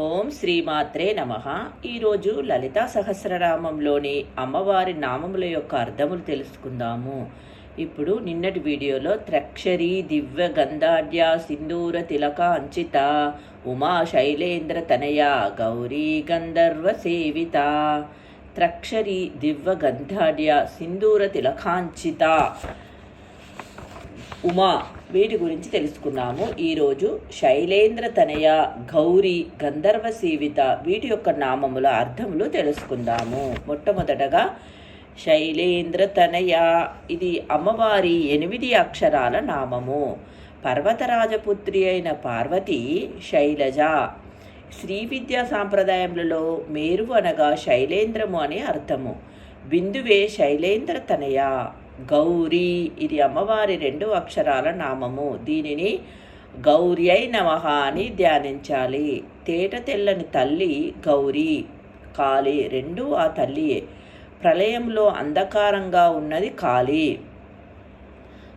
ఓం శ్రీమాత్రే నమ. ఈరోజు లలితా సహస్రనామంలోని అమ్మవారి నామముల యొక్క అర్థములు తెలుసుకుందాము. ఇప్పుడు నిన్నటి వీడియోలో త్రక్షరి దివ్య గంధాఢ్య సింధూర తిలక అంచిత ఉమా శైలేంద్ర తనయ గౌరీ గంధర్వ సేవిత. త్రక్షరి దివ్య గంధాఢ్య సింధూర తిలకాంచిత ఉమా వీటి గురించి తెలుసుకున్నాము. ఈరోజు శైలేంద్ర తనయ గౌరీ గంధర్వ సేవిత వీటి యొక్క నామముల అర్థములు తెలుసుకుందాము. మొట్టమొదటగా శైలేంద్ర తనయ ఇది అమ్మవారి ఎనిమిది అక్షరాల నామము. పర్వతరాజపుత్రి అయిన పార్వతి శైలజ. శ్రీ విద్యా సాంప్రదాయములలో మేరు అనగా శైలేంద్రము అని అర్థము. బిందువే శైలేంద్ర తనయ. గౌరీ ఇది అమ్మవారి రెండు అక్షరాల నామము. దీనిని గౌర్యై నమః అని ధ్యానించాలి. తేట తెల్లని తల్లి గౌరీ. కాళీ రెండు ఆ తల్లియే. ప్రళయంలో అంధకారంగా ఉన్నది కాళీ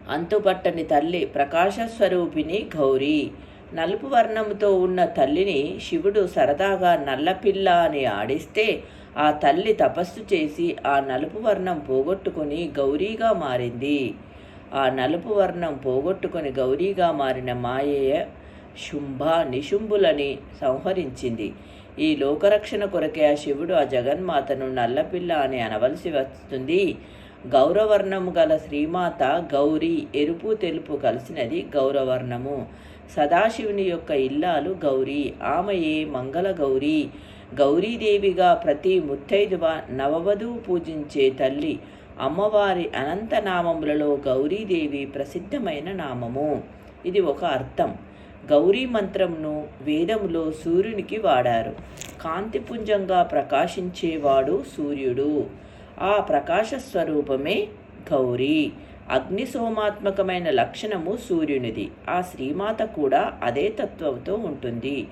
అంతుపట్టని తల్లి ప్రకాశ స్వరూపిణి గౌరీ. నలుపు వర్ణముతో ఉన్న తల్లిని శివుడు సరదాగా నల్లపిల్ల అని ఆడిస్తే ఆ తల్లి తపస్సు చేసి ఆ నలుపు వర్ణం పోగొట్టుకొని గౌరీగా మారింది. ఆ నలుపు వర్ణం పోగొట్టుకొని గౌరీగా మారిన మాయయ శుంభ నిశుంభులని సంహరించింది. ఈ లోకరక్షణ కొరకే ఆ శివుడు ఆ జగన్మాతను నల్లపిల్ల అని అనవలసి వస్తుంది. గౌరవర్ణము గల శ్రీమాత గౌరీ ఎరుపు తెలుపు కలిసినది గౌరవర్ణము. సదాశివుని యొక్క ఇల్లాలు గౌరీ. ఆమెయే మంగళ గౌరీ. గౌరీదేవిగా ప్రతి ముత్తైదువ నవవధువు పూజించే తల్లి అమ్మవారి అనంత నామములలో గౌరీదేవి ప్రసిద్ధమైన నామము. ఇది ఒక అర్థం. గౌరీ మంత్రంను వేదములో సూర్యునికి వాడారు. కాంతిపుంజంగా ప్రకాశించేవాడు సూర్యుడు. ఆ ప్రకాశ స్వరూపమే గౌరీ. అగ్నిసోమాత్మకమైన లక్షణము సూర్యునిది. ఆ శ్రీమాత కూడా అదే తత్వంతో ఉంటుంది.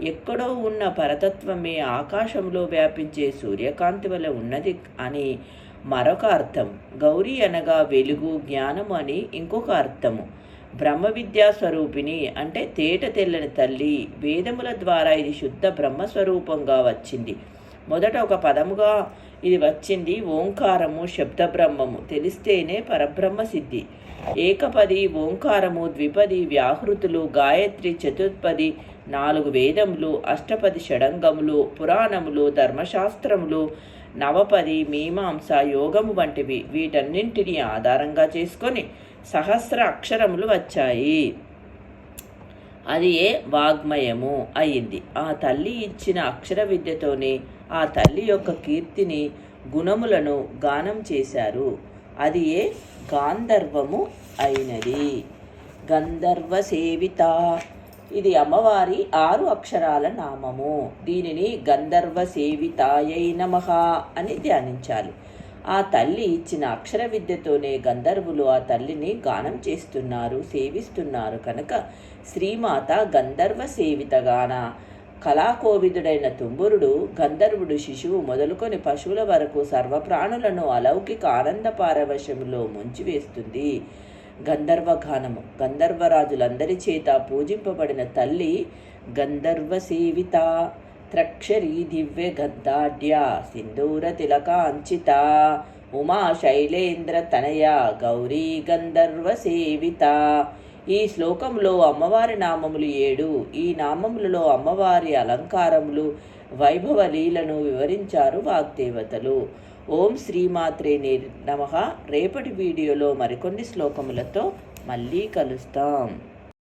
ఎక్కడో ఉన్న పరతత్వమే ఆకాశంలో వ్యాపించే సూర్యకాంతి వల్ల ఉన్నది అని మరొక అర్థం. గౌరీ అనగా వెలుగు జ్ఞానము అని ఇంకొక అర్థము. బ్రహ్మ విద్యా స్వరూపిణి అంటే తేట తెల్లని తల్లి. వేదముల ద్వారా ఇది శుద్ధ బ్రహ్మస్వరూపంగా వచ్చింది. మొదట ఒక పదముగా ఇది వచ్చింది ఓంకారము శబ్ద బ్రహ్మము తెలిస్తేనే పరబ్రహ్మ సిద్ధి. ఏకపది ఓంకారము ద్విపది వ్యాహృతులు గాయత్రి చతుర్పది నాలుగు వేదములు అష్టపది షడంగములు పురాణములు ధర్మశాస్త్రములు నవపది మీమాంస యోగము వంటివి. వీటన్నింటినీ ఆధారంగా చేసుకొని సహస్ర అక్షరములు వచ్చాయి. అది ఏ వాగ్మయము అయింది. ఆ తల్లి ఇచ్చిన అక్షర విద్యతోనే ఆ తల్లి యొక్క కీర్తిని గుణములను గానం చేశారు. అది ఏ గాంధర్వము అయినది. గంధర్వ సేవిత. ఇది అమ్మవారి ఆరు అక్షరాల నామము. దీనిని గంధర్వ సేవితాయై నమః అని ధ్యానించాలి. ఆ తల్లి ఇచ్చిన అక్షర విద్యతోనే గంధర్వులు ఆ తల్లిని గానం చేస్తున్నారు సేవిస్తున్నారు కనుక శ్రీమాత గంధర్వ సేవితగాన. కళాకోవిదుడైన తుంబురుడు గంధర్వుడు శిశువు మొదలుకొని పశువుల వరకు సర్వప్రాణులను అలౌకిక ఆనంద పారవశములో ముంచివేస్తుంది. గంధర్వగానము గంధర్వరాజులందరి చేత పూజింపబడిన తల్లి గంధర్వ సేవిత. త్రక్షరీ దివ్య గంధాఢ్య సింధూర తిలక అంచిత ఉమా శైలేంద్ర తనయ గౌరీ గంధర్వ సేవిత ఈ శ్లోకంలో అమ్మవారి నామములు ఏడు. ఈ నామములలో అమ్మవారి అలంకారములు వైభవ లీలను వివరించారు వాగ్దేవతలు. ఓం శ్రీమాత్రే నమ. రేపటి వీడియోలో మరికొన్ని శ్లోకములతో మళ్ళీ కలుస్తాం.